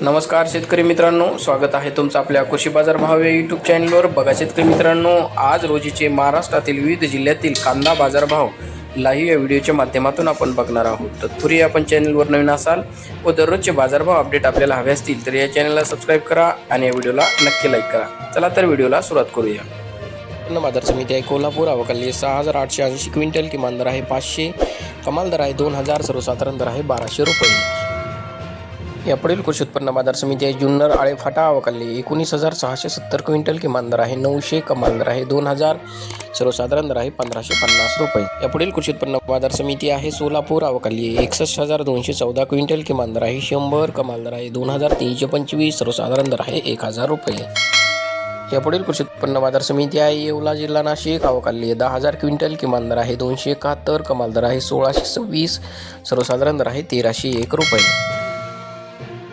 नमस्कार शेतकरी मित्रांनो स्वागत आहे तुमचं आपल्या कृषी बाजार भाव या यूट्यूब चॅनलवर बघा शेतकरी मित्रांनो आज रोजीचे महाराष्ट्रातील विविध जिल्ह्यातील कांदा बाजारभाव लाईव्ह या व्हिडिओच्या माध्यमातून आपण बघणार आहोत. तत्पूर्वी आपण चॅनलवर नवीन असाल व दररोजचे बाजारभाव अपडेट आपल्याला हवे असतील तर या चॅनलला सबस्क्राईब करा आणि या व्हिडिओला नक्की लाईक करा. चला तर व्हिडिओला सुरुवात करूया. अन्न बाजार समिती आहे कोल्हापूर अवकाली सहा हजार आठशे ऐंशी क्विंटल किमान दर आहे पाचशे कमाल दर आहे दोन हजार सर्वसाधारण दर आहे बाराशे रुपये. यापुढील कृषी उत्पन्न बाजार समिती आहे. जुन्नर आळे फाटा अवकाली. एकोणीस हजार सहाशे सत्तर क्विंटल किमान दर आहे. नऊशे कमाल दर आहे. दोन हजार सर्वसाधारण दर आहे. पंधराशे पन्नास रुपये. यापुढील कृषी उत्पन्न बाजार समिती आहे. सोलापूर अवकाली. एकसष्ट हजार दोनशे चौदा क्विंटल किमान दर आहे. शंभर कमाल दर आहे. दोन हजार तीनशे पंचवीस सर्वसाधारण दर आहे. एक हजार रुपये. यापुढील कृषी उत्पन्न बाजार समिती आहे. येवला जिल्हा नाशिक अवकाली. दहा हजार क्विंटल किमान दर आहे. दोनशे एकाहत्तर कमाल दर आहे. सोळाशे सव्वीस सर्वसाधारण दर आहे. तेराशे एक रुपये. thank you